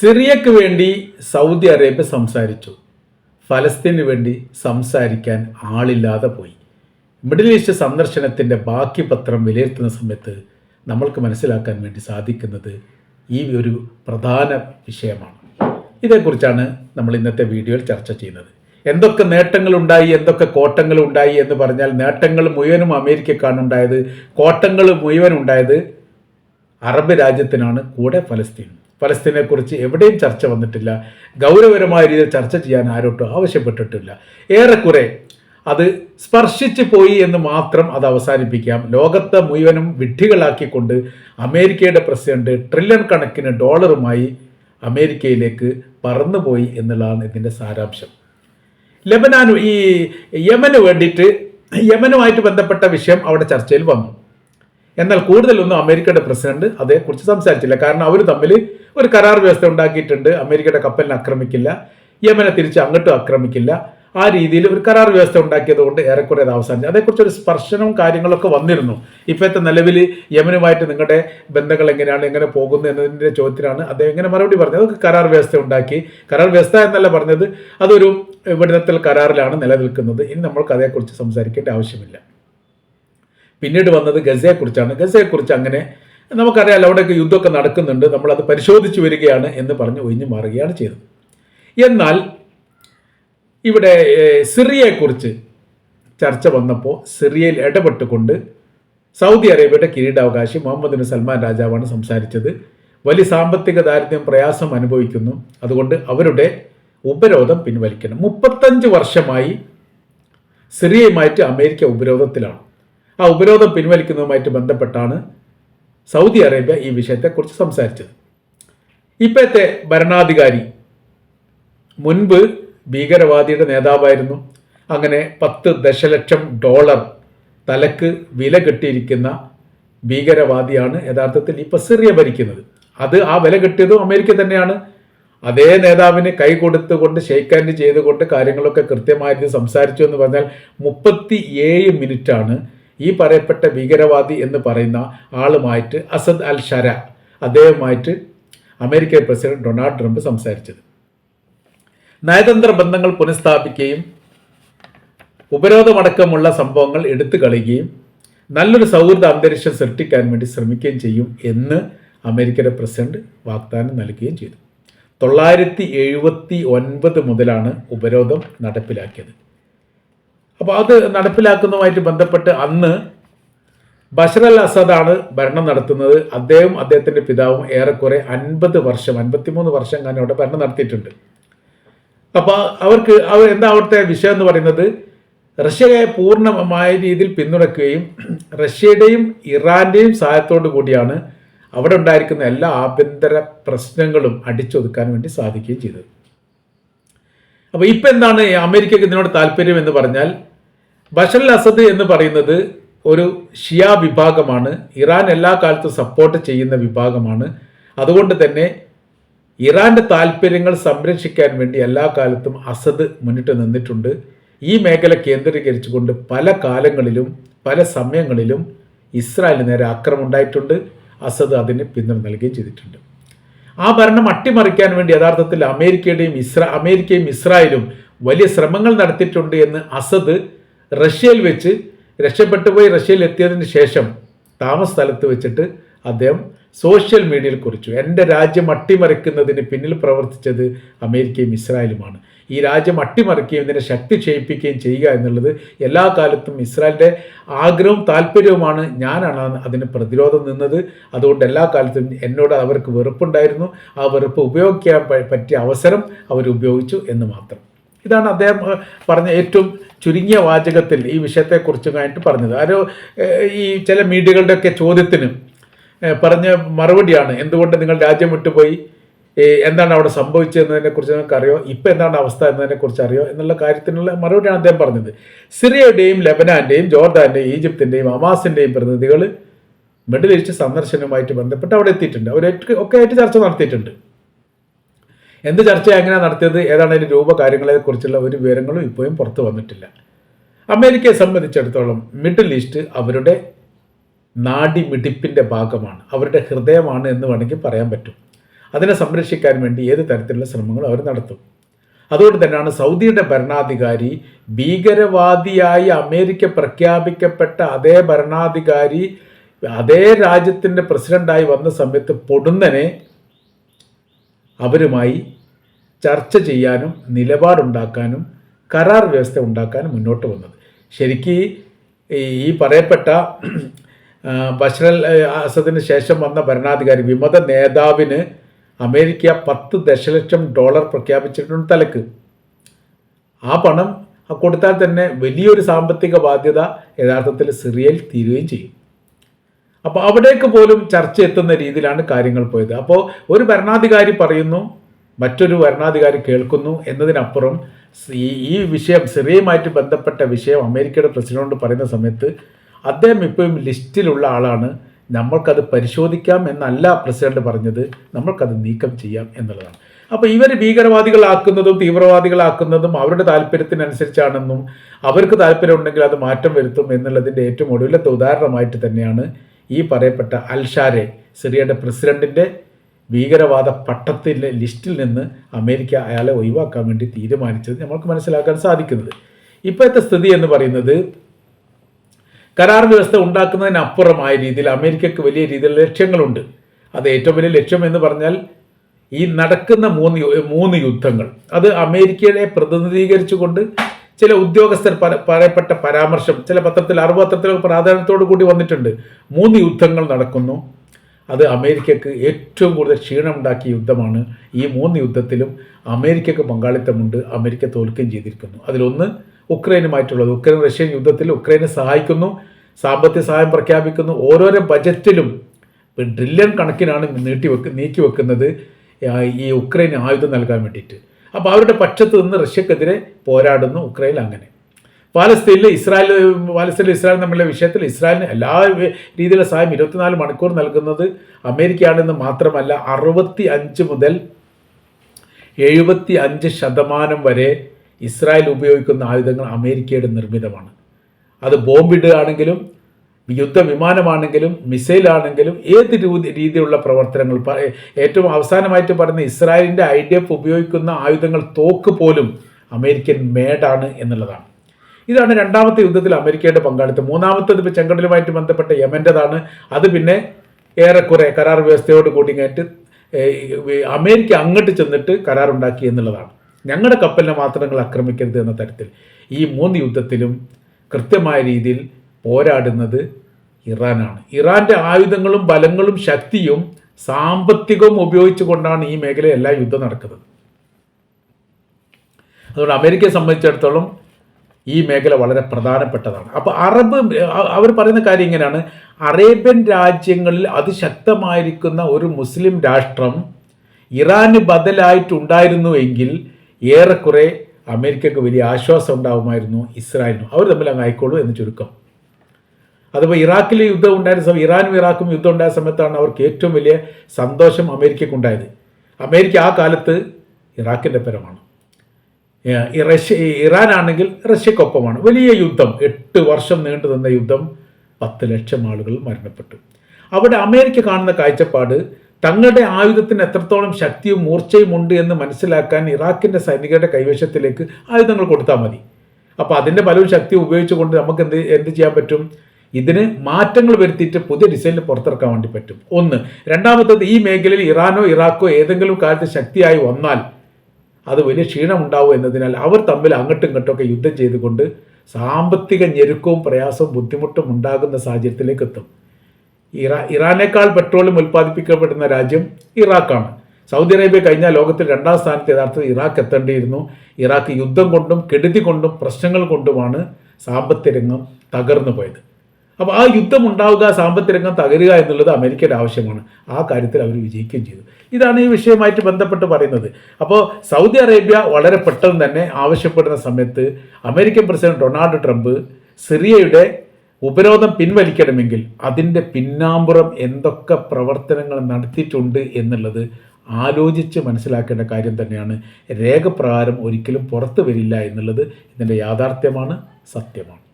സിറിയക്ക് വേണ്ടി Saudi Arabia സംസാരിച്ചു. ഫലസ്തീന് വേണ്ടി സംസാരിക്കാൻ ആളില്ലാതെ പോയി. മിഡിൽ ഈസ്റ്റ് സന്ദർശനത്തിന്റെ ബാക്കി പത്രം വിലയിരുത്തുന്ന സമയത്ത് നമ്മൾക്ക് മനസ്സിലാക്കാൻ വേണ്ടി സാധിക്കുന്നത് ഈ ഒരു പ്രധാന വിഷയമാണ്. ഇതേക്കുറിച്ചാണ് നമ്മൾ ഇന്നത്തെ വീഡിയോയിൽ ചർച്ച ചെയ്യുന്നത്. എന്തൊക്കെ നേട്ടങ്ങളുണ്ടായി എന്തൊക്കെ കോട്ടങ്ങളുണ്ടായി എന്ന് പറഞ്ഞാൽ നേട്ടങ്ങൾ മുഴുവനും അമേരിക്കക്കാണ് ഉണ്ടായത് കോട്ടങ്ങൾ മുഴുവൻ ഉണ്ടായത് അറബ് രാജ്യത്തിനാണ് കൂടെ ഫലസ്തീൻ ഫലസ്തീനെക്കുറിച്ച് എവിടെയും ചർച്ച വന്നിട്ടില്ല. ഗൗരവപരമായ രീതിയിൽ ചർച്ച ചെയ്യാൻ ആരോട്ടും ആവശ്യപ്പെട്ടിട്ടില്ല. ഏറെക്കുറെ അത് സ്പർശിച്ചു പോയി എന്ന് മാത്രം അത് അവസാനിപ്പിക്കാം. ലോകത്തെ മുഴുവനും വിഡ്ഢികളാക്കിക്കൊണ്ട് അമേരിക്കയുടെ പ്രസിഡന്റ് ട്രില്യൺ കണക്കിന് ഡോളറുമായി അമേരിക്കയിലേക്ക് പറന്നുപോയി എന്നുള്ളതാണ് ഇതിന്റെ സാരാംശം. ലബനാനു ഈ യമന് വേണ്ടിയിട്ട് യമനുമായിട്ട് ബന്ധപ്പെട്ട വിഷയം അവിടെ ചർച്ചയിൽ വന്നു. എന്നാൽ കൂടുതലൊന്നും അമേരിക്കയുടെ പ്രസിഡന്റ് അതേക്കുറിച്ച് സംസാരിച്ചില്ല. കാരണം അവർ തമ്മിൽ ഒരു കരാർ വ്യവസ്ഥ ഉണ്ടാക്കിയിട്ടുണ്ട്. അമേരിക്കയുടെ കപ്പലിനെ ആക്രമിക്കില്ല. യമനെ തിരിച്ച് അങ്ങോട്ടും ആക്രമിക്കില്ല. ആ രീതിയിൽ ഒരു കരാർ വ്യവസ്ഥ ഉണ്ടാക്കിയത് കൊണ്ട് ഏറെക്കുറെ അത് അവസാനിച്ചു. അതേക്കുറിച്ച് ഒരു സ്പർശനവും കാര്യങ്ങളൊക്കെ വന്നിരുന്നു. ഇപ്പോഴത്തെ നിലവിൽ യമനുമായിട്ട് നിങ്ങളുടെ ബന്ധങ്ങൾ എങ്ങനെയാണ് എങ്ങനെ പോകുന്നു എന്നതിന്റെ ചോദ്യത്തിനാണ് അദ്ദേഹം എങ്ങനെ മറുപടി പറഞ്ഞത്. അതൊക്കെ കരാർ വ്യവസ്ഥ ഉണ്ടാക്കി. കരാർ വ്യവസ്ഥ എന്നല്ല പറഞ്ഞത് അതൊരു വെടിനിർത്തൽ കരാറിലാണ് നിലനിൽക്കുന്നത്. ഇനി നമ്മൾക്ക് അതേക്കുറിച്ച് സംസാരിക്കേണ്ട ആവശ്യമില്ല. പിന്നീട് വന്നത് ഗസയെക്കുറിച്ചാണ്. ഗസയെക്കുറിച്ച് അങ്ങനെ നമുക്കറിയാലോ അവിടെയൊക്കെ യുദ്ധമൊക്കെ നടക്കുന്നുണ്ട്. നമ്മളത് പരിശോധിച്ചു വരികയാണ് എന്ന് പറഞ്ഞ് ഒഴിഞ്ഞു മാറുകയാണ് ചെയ്തത്. എന്നാൽ ഇവിടെ സിറിയയെക്കുറിച്ച് ചർച്ച വന്നപ്പോൾ സിറിയയിൽ ഇടപെട്ടുകൊണ്ട് സൗദി അറേബ്യയുടെ കിരീടാവകാശി മുഹമ്മദ് ബിൻ സൽമാൻ രാജാവാണ് സംസാരിച്ചത്. വലിയ സാമ്പത്തിക ദാരിദ്ര്യം പ്രയാസം അനുഭവിക്കുന്നു. അതുകൊണ്ട് അവരുടെ ഉപരോധം പിൻവലിക്കണം. മുപ്പത്തഞ്ച് വർഷമായി സിറിയയുമായിട്ട് അമേരിക്ക ഉപരോധത്തിലാണ്. ആ ഉപരോധം പിൻവലിക്കുന്നതുമായിട്ട് ബന്ധപ്പെട്ടാണ് സൗദി അറേബ്യ ഈ വിഷയത്തെക്കുറിച്ച് സംസാരിച്ചത്. ഇപ്പോഴത്തെ ഭരണാധികാരി മുൻപ് ഭീകരവാദിയുടെ നേതാവായിരുന്നു. അങ്ങനെ പത്ത് ദശലക്ഷം ഡോളർ തലക്ക് വില കെട്ടിയിരിക്കുന്ന ഭീകരവാദിയാണ് യഥാർത്ഥത്തിൽ ഇപ്പോൾ സിറിയ ഭരിക്കുന്നത്. അത് ആ വില കെട്ടിയതും അമേരിക്ക തന്നെയാണ്. അതേ നേതാവിന് കൈ കൊടുത്തുകൊണ്ട് ഷെയ്ക്ക് ചെയ്തുകൊണ്ട് കാര്യങ്ങളൊക്കെ കൃത്യമായിട്ട് സംസാരിച്ചു എന്ന് പറഞ്ഞാൽ മുപ്പത്തി ഏഴ് മിനിറ്റാണ് ഈ പറയപ്പെട്ട ഭീകരവാദി എന്ന് പറയുന്ന ആളുമായിട്ട് അസദ് അൽ ഷര അദ്ദേഹവുമായിട്ട് അമേരിക്കൻ പ്രസിഡന്റ് ഡൊണാൾഡ് ട്രംപ് സംസാരിച്ചത്. നയതന്ത്ര ബന്ധങ്ങൾ പുനഃസ്ഥാപിക്കുകയും ഉപരോധമടക്കമുള്ള സംഭവങ്ങൾ എടുത്തു കളയുകയും നല്ലൊരു സൗഹൃദ അന്തരീക്ഷം സൃഷ്ടിക്കാൻ വേണ്ടി ശ്രമിക്കുകയും ചെയ്യും എന്ന് അമേരിക്കയുടെ പ്രസിഡന്റ് വാഗ്ദാനം നൽകുകയും ചെയ്തു. തൊള്ളായിരത്തി എഴുപത്തി ഒൻപത് മുതലാണ് ഉപരോധം നടപ്പിലാക്കിയത്. അപ്പോൾ അത് നടപ്പിലാക്കുന്നതുമായിട്ട് ബന്ധപ്പെട്ട് അന്ന് ബഷർ അൽ അസദാണ് ഭരണം നടത്തുന്നത്. അദ്ദേഹം അദ്ദേഹത്തിന്റെ പിതാവും ഏറെക്കുറെ അൻപത് വർഷം അൻപത്തിമൂന്ന് വർഷം കാലം അവിടെ ഭരണം നടത്തിയിട്ടുണ്ട്. അപ്പോൾ അവർക്ക് അവർ എന്താ അവിടുത്തെ വിഷയം എന്ന് പറയുന്നത്? റഷ്യയെ പൂർണമായ രീതിയിൽ പിന്തുണയ്ക്കുകയും റഷ്യയുടെയും ഇറാന്റെയും സഹായത്തോടു കൂടിയാണ് അവിടെ ഉണ്ടായിരിക്കുന്ന എല്ലാ ആഭ്യന്തര പ്രശ്നങ്ങളും അടിച്ചൊതുക്കാൻ വേണ്ടി സാധിക്കുകയും ചെയ്തത്. അപ്പോൾ ഇപ്പം എന്താണ് അമേരിക്കക്ക് ഇതിനോട് താല്പര്യം എന്ന് പറഞ്ഞാൽ ബഷർ അൽ അസദ് എന്ന് പറയുന്നത് ഒരു ഷിയ വിഭാഗമാണ്. ഇറാൻ എല്ലാ കാലത്തും സപ്പോർട്ട് ചെയ്യുന്ന വിഭാഗമാണ്. അതുകൊണ്ട് തന്നെ ഇറാന്റെ താല്പര്യങ്ങൾ സംരക്ഷിക്കാൻ വേണ്ടി എല്ലാ കാലത്തും അസദ് മുന്നിട്ട് നിന്നിട്ടുണ്ട്. ഈ മേഖല കേന്ദ്രീകരിച്ചുകൊണ്ട് പല കാലങ്ങളിലും പല സമയങ്ങളിലും ഇസ്രായേലിന് നേരെ ആക്രമം ഉണ്ടായിട്ടുണ്ട്. അസദ് അതിന് പിന്തുണ നൽകുകയും ചെയ്തിട്ടുണ്ട്. ആ ഭരണം അട്ടിമറിക്കാൻ വേണ്ടി യഥാർത്ഥത്തിൽ അമേരിക്കയുടെയും ഇസ്ര അമേരിക്കയും ഇസ്രായേലും വലിയ ശ്രമങ്ങൾ നടത്തിയിട്ടുണ്ട് എന്ന് അസദ് റഷ്യയിൽ വെച്ച് രക്ഷപ്പെട്ടു പോയി റഷ്യയിൽ എത്തിയതിന് ശേഷം താമസ സ്ഥലത്ത് വെച്ചിട്ട് അദ്ദേഹം സോഷ്യൽ മീഡിയയിൽ കുറിച്ചു. എന്റെ രാജ്യം അട്ടിമറിക്കുന്നതിന് പിന്നിൽ പ്രവർത്തിച്ചത് അമേരിക്കയും ഇസ്രായേലുമാണ്. ഈ രാജ്യം അട്ടിമറിക്കുകയും ഇതിനെ ശക്തി ക്ഷയിപ്പിക്കുകയും ചെയ്യുക എന്നുള്ളത് എല്ലാ കാലത്തും ഇസ്രായേലിന്റെ ആഗ്രഹവും താല്പര്യവുമാണ്. ഞാനാണ് അതിന് പ്രതിരോധം നിന്നത്. അതുകൊണ്ട് എല്ലാ കാലത്തും എന്നോട് അവർക്ക് വെറുപ്പുണ്ടായിരുന്നു. ആ വെറുപ്പ് ഉപയോഗിക്കാൻ പറ്റിയ അവസരം അവർ ഉപയോഗിച്ചു എന്ന് മാത്രം. ഇതാണ് അദ്ദേഹം പറഞ്ഞ ഏറ്റവും ചുരുങ്ങിയ വാചകത്തിൽ ഈ വിഷയത്തെക്കുറിച്ച് വിഷയത്തെക്കുറിച്ചുമായിട്ട് പറഞ്ഞത്. ആരോ ഈ ചില മീഡിയകളുടെയൊക്കെ ചോദ്യത്തിന് പറഞ്ഞ മറുപടിയാണ് എന്തുകൊണ്ട് നിങ്ങൾ രാജ്യം വിട്ടുപോയി? എന്താണ് അവിടെ സംഭവിച്ചതെന്നതിനെക്കുറിച്ച് നിങ്ങൾക്ക് അറിയോ ഇപ്പം എന്താണ് അവസ്ഥ എന്നതിനെക്കുറിച്ച് അറിയോ എന്നുള്ള കാര്യത്തിനുള്ള മറുപടിയാണ് അദ്ദേഹം പറഞ്ഞത്. സിറിയയുടെയും ലബനാന്റെയും ജോർദാന്റെയും ഈജിപ്തിന്റെയും അമാസിന്റെയും പ്രതിനിധികൾ മിഡിൽ ഈസ്റ്റ് സന്ദർശനവുമായിട്ട് ബന്ധപ്പെട്ട് അവിടെ എത്തിയിട്ടുണ്ട്. അവർ ഒക്കെ ആയിട്ട് ചർച്ച നടത്തിയിട്ടുണ്ട്. എന്ത് ചർച്ച എങ്ങനെയാണ് നടത്തിയത് ഏതാണ് അതിന്റെ രൂപകാര്യങ്ങളെക്കുറിച്ചുള്ള ഒരു വിവരങ്ങളും ഇപ്പോഴും പുറത്തു വന്നിട്ടില്ല. അമേരിക്കയെ സംബന്ധിച്ചിടത്തോളം മിഡിൽ ഈസ്റ്റ് അവരുടെ നാഡിമിടിപ്പിന്റെ ഭാഗമാണ്. അവരുടെ ഹൃദയമാണ് എന്ന് വേണമെങ്കിൽ പറയാൻ പറ്റും. അതിനെ സംരക്ഷിക്കാൻ വേണ്ടി ഏത് തരത്തിലുള്ള ശ്രമങ്ങളും അവർ നടത്തും. അതുകൊണ്ട് തന്നെയാണ് സൗദിയുടെ ഭരണാധികാരി ഭീകരവാദിയായി അമേരിക്ക പ്രഖ്യാപിക്കപ്പെട്ട അതേ ഭരണാധികാരി അതേ രാജ്യത്തിന്റെ പ്രസിഡന്റായി വന്ന സമയത്ത് പൊടുന്നനെ അവരുമായി ചർച്ച ചെയ്യാനും നിലപാടുണ്ടാക്കാനും കരാർ വ്യവസ്ഥ ഉണ്ടാക്കാനും മുന്നോട്ട് വന്നത്. ശരിക്ക് ഈ പറയപ്പെട്ട ബഷറൽ അസദിന് ശേഷം വന്ന ഭരണാധികാരി വിമത നേതാവിന് അമേരിക്ക പത്ത് ദശലക്ഷം ഡോളർ പ്രഖ്യാപിച്ചിട്ടുണ്ട് തലക്ക്. ആ പണം കൊടുത്താൽ തന്നെ വലിയൊരു സാമ്പത്തിക ബാധ്യത യഥാർത്ഥത്തിൽ സിറിയയിൽ തീരുകയും ചെയ്യും. അപ്പോൾ അവിടേക്ക് പോലും ചർച്ച എത്തുന്ന രീതിയിലാണ് കാര്യങ്ങൾ പോയത്. അപ്പോൾ ഒരു ഭരണാധികാരി പറയുന്നു മറ്റൊരു ഭരണാധികാരി കേൾക്കുന്നു എന്നതിനപ്പുറം ഈ വിഷയം സിറിയയുമായിട്ട് ബന്ധപ്പെട്ട വിഷയം അമേരിക്കയുടെ പ്രസിഡന്റ് പറയുന്ന സമയത്ത് അദ്ദേഹം ഇപ്പോഴും ലിസ്റ്റിലുള്ള ആളാണ്. നമ്മൾക്കത് പരിശോധിക്കാം എന്നല്ല പ്രസിഡന്റ് പറഞ്ഞത്. നമ്മൾക്കത് നീക്കം ചെയ്യാം എന്നുള്ളതാണ്. അപ്പോൾ ഇവർ ഭീകരവാദികളാക്കുന്നതും തീവ്രവാദികളാക്കുന്നതും അവരുടെ താല്പര്യത്തിനനുസരിച്ചാണെന്നും അവർക്ക് താല്പര്യമുണ്ടെങ്കിൽ അത് മാറ്റം വരുത്തും എന്നുള്ളതിന്റെ ഏറ്റവും ഒടുവിലത്തെ ഉദാഹരണമായിട്ട് തന്നെയാണ് ഈ പറയപ്പെട്ട അൽഷാരെ സിറിയയുടെ പ്രസിഡന്റിന്റെ ഭീകരവാദ പട്ടത്തിന്റെ ലിസ്റ്റിൽ നിന്ന് അമേരിക്ക അയാളെ ഒഴിവാക്കാൻ വേണ്ടി തീരുമാനിച്ചത് നമ്മൾക്ക് മനസ്സിലാക്കാൻ സാധിക്കുന്നത്. ഇപ്പോഴത്തെ സ്ഥിതി എന്ന് പറയുന്നത് കരാർ വ്യവസ്ഥ ഉണ്ടാക്കുന്നതിനപ്പുറമായ രീതിയിൽ അമേരിക്കക്ക് വലിയ രീതിയിലുള്ള ലക്ഷ്യങ്ങളുണ്ട്. അത് ഏറ്റവും വലിയ ലക്ഷ്യം എന്ന് പറഞ്ഞാൽ ഈ നടക്കുന്ന മൂന്ന് മൂന്ന് യുദ്ധങ്ങൾ. അത് അമേരിക്കയെ പ്രതിനിധീകരിച്ചുകൊണ്ട് ചില ഉദ്യോഗസ്ഥർ പറയപ്പെട്ട പരാമർശം ചില പത്രത്തിൽ അറുപത്രത്തിലൊക്കെ പ്രാധാന്യത്തോടു കൂടി വന്നിട്ടുണ്ട്. മൂന്ന് യുദ്ധങ്ങൾ നടക്കുന്നു. അത് അമേരിക്കക്ക് ഏറ്റവും കൂടുതൽ ക്ഷീണമുണ്ടാക്കിയ യുദ്ധമാണ്. ഈ മൂന്ന് യുദ്ധത്തിലും അമേരിക്കക്ക് പങ്കാളിത്തമുണ്ട്. അമേരിക്ക തോൽക്കുകയും ചെയ്തിരിക്കുന്നു. അതിലൊന്ന് ഉക്രൈനുമായിട്ടുള്ളത്. ഉക്രൈൻ റഷ്യൻ യുദ്ധത്തിൽ ഉക്രൈനെ സഹായിക്കുന്നു. സാമ്പത്തിക സഹായം പ്രഖ്യാപിക്കുന്നു. ഓരോരോ ബജറ്റിലും ട്രില്യൺ കണക്കിനാണ് നീട്ടിവെക്ക് നീക്കി വെക്കുന്നത് ഈ ഉക്രൈന് ആയുധം നൽകാൻ വേണ്ടിയിട്ട്. അപ്പോൾ അവരുടെ പക്ഷത്ത് നിന്ന് റഷ്യക്കെതിരെ പോരാടുന്നു ഉക്രൈൻ അങ്ങനെ. പാലസ്തീനിൽ ഇസ്രായേൽ പാലസ്തീനിൽ ഇസ്രായേൽ തമ്മിലുള്ള വിഷയത്തിൽ ഇസ്രായേലിന് എല്ലാ രീതിയിലും രീതിയിലുള്ള സഹായം ഇരുപത്തിനാല് മണിക്കൂർ നൽകുന്നത് അമേരിക്കയാണെന്ന് മാത്രമല്ല അറുപത്തി അഞ്ച് മുതൽ എഴുപത്തി അഞ്ച് ശതമാനം വരെ ഇസ്രായേൽ ഉപയോഗിക്കുന്ന ആയുധങ്ങൾ അമേരിക്കയുടെ നിർമ്മിതമാണ്. അത് ബോംബിടുകയാണെങ്കിലും യുദ്ധവിമാനമാണെങ്കിലും മിസൈലാണെങ്കിലും ഏത് രീതി- രീതിയിലുള്ള പ്രവർത്തനങ്ങൾ ഏറ്റവും അവസാനമായിട്ട് പറയുന്ന ഇസ്രായേലിന്റെ ഐ ഡി എഫ് ഉപയോഗിക്കുന്ന ആയുധങ്ങൾ തോക്ക് പോലും അമേരിക്കൻ മേഡാണ് എന്നുള്ളതാണ്. ഇതാണ് രണ്ടാമത്തെ യുദ്ധത്തിൽ അമേരിക്കയുടെ പങ്കാളിത്തം. മൂന്നാമത്തേത് ഇപ്പോൾ ചെങ്കടലുമായിട്ട് ബന്ധപ്പെട്ട യമന്റെതാണ് അത് പിന്നെ ഏറെക്കുറെ കരാർ വ്യവസ്ഥയോട് കൂടി കഴിഞ്ഞിട്ട് അമേരിക്ക അങ്ങോട്ട് ചെന്നിട്ട് കരാറുണ്ടാക്കി എന്നുള്ളതാണ്. ഞങ്ങളുടെ കപ്പലിനെ മാത്രം നിങ്ങൾ ആക്രമിക്കരുത് എന്ന തരത്തിൽ ഈ മൂന്ന് യുദ്ധത്തിലും കൃത്യമായ രീതിയിൽ പോരാടുന്നത് ഇറാനാണ്. ഇറാന്റെ ആയുധങ്ങളും ബലങ്ങളും ശക്തിയും സാമ്പത്തികവും ഉപയോഗിച്ചുകൊണ്ടാണ് ഈ മേഖലയിൽ എല്ലാ യുദ്ധം നടക്കുന്നത്. അതുകൊണ്ട് അമേരിക്കയെ സംബന്ധിച്ചിടത്തോളം ഈ മേഖല വളരെ പ്രധാനപ്പെട്ടതാണ്. അപ്പോൾ അറബ് അവർ പറയുന്ന കാര്യം ഇങ്ങനെയാണ്. അറേബ്യൻ രാജ്യങ്ങളിൽ അതിശക്തമായിരിക്കുന്ന ഒരു മുസ്ലിം രാഷ്ട്രം ഇറാന് ബദലായിട്ടുണ്ടായിരുന്നുവെങ്കിൽ ഏറെക്കുറെ അമേരിക്കക്ക് വലിയ ആശ്വാസം ഉണ്ടാകുമായിരുന്നു ഇസ്രായേലിനും. അവർ തമ്മിൽ അങ്ങ് ആയിക്കോളൂ എന്ന് ചുരുക്കം. അതിപ്പോൾ ഇറാഖിൽ യുദ്ധം ഉണ്ടായിരുന്ന സമയം ഇറാനും ഇറാഖും യുദ്ധം ഉണ്ടായ സമയത്താണ് അവർക്ക് ഏറ്റവും വലിയ സന്തോഷം അമേരിക്കയ്ക്ക് ഉണ്ടായത്. അമേരിക്ക ആ കാലത്ത് ഇറാഖിന്റെ പരമാണ് റഷ്യ ഇറാനാണെങ്കിൽ റഷ്യക്കൊപ്പമാണ്. വലിയ യുദ്ധം എട്ട് വർഷം നീണ്ടു നിന്ന യുദ്ധം പത്ത് ലക്ഷം ആളുകൾ മരണപ്പെട്ടു. അവിടെ അമേരിക്ക കാണുന്ന കാഴ്ചപ്പാട് തങ്ങളുടെ ആയുധത്തിന് എത്രത്തോളം ശക്തിയും മൂർച്ചയും ഉണ്ട് എന്ന് മനസ്സിലാക്കാൻ ഇറാഖിന്റെ സൈനികരുടെ കൈവശത്തിലേക്ക് ആയുധങ്ങൾ കൊടുത്താൽ മതി. അപ്പോൾ അതിന്റെ പലവും ശക്തി ഉപയോഗിച്ചുകൊണ്ട് നമുക്ക് എന്ത് എന്ത് ചെയ്യാൻ പറ്റും? ഇതിന് മാറ്റങ്ങൾ വരുത്തിയിട്ട് പുതിയ ഡിസൈനിൽ പുറത്തിറക്കാൻ വേണ്ടി പറ്റും. ഒന്ന് രണ്ടാമത്തത് ഈ മേഖലയിൽ ഇറാനോ ഇറാഖോ ഏതെങ്കിലും കാലത്ത് ശക്തിയായി വന്നാൽ അത് വലിയ ക്ഷീണമുണ്ടാവും എന്നതിനാൽ അവർ തമ്മിൽ അങ്ങോട്ടും ഇങ്ങോട്ടൊക്കെ യുദ്ധം ചെയ്തുകൊണ്ട് സാമ്പത്തിക ഞെരുക്കവും പ്രയാസവും ബുദ്ധിമുട്ടും ഉണ്ടാകുന്ന സാഹചര്യത്തിലേക്ക് എത്തും. ഇറാ ഇറാനേക്കാൾ പെട്രോളും ഉൽപ്പാദിപ്പിക്കപ്പെടുന്ന രാജ്യം ഇറാഖാണ്. സൗദി അറേബ്യ കഴിഞ്ഞ ലോകത്തിൽ രണ്ടാം സ്ഥാനത്ത് യഥാർത്ഥത്തിൽ ഇറാഖ് എത്തേണ്ടിയിരുന്നു. ഇറാഖ് യുദ്ധം കൊണ്ടും കെടുതി കൊണ്ടും പ്രശ്നങ്ങൾ കൊണ്ടുമാണ് സാമ്പത്തിക രംഗം തകർന്നു പോയത്. അപ്പോൾ ആ യുദ്ധം ഉണ്ടാവുക സാമ്പത്തിക രംഗം തകരുക എന്നുള്ളത് അമേരിക്കയുടെ ആവശ്യമാണ്. ആ കാര്യത്തിൽ അവർ വിജയിക്കുകയും ചെയ്തു. ഇതാണ് ഈ വിഷയമായിട്ട് ബന്ധപ്പെട്ട് പറയുന്നത്. അപ്പോൾ സൗദി അറേബ്യ വളരെ പെട്ടെന്ന് തന്നെ ആവശ്യപ്പെടുന്ന സമയത്ത് അമേരിക്കൻ പ്രസിഡന്റ് ഡൊണാൾഡ് ട്രംപ് സിറിയയുടെ ഉപരോധം പിൻവലിക്കണമെങ്കിൽ അതിന്റെ പിന്നാമ്പുറം എന്തൊക്കെ പ്രവർത്തനങ്ങൾ നടത്തിയിട്ടുണ്ട് എന്നുള്ളത് ആലോചിച്ച് മനസ്സിലാക്കേണ്ട കാര്യം തന്നെയാണ്. രേഖപ്രകാരം ഒരിക്കലും പുറത്തു വരില്ല എന്നുള്ളത് ഇതിന്റെ യാഥാർത്ഥ്യമാണ് സത്യമാണ്.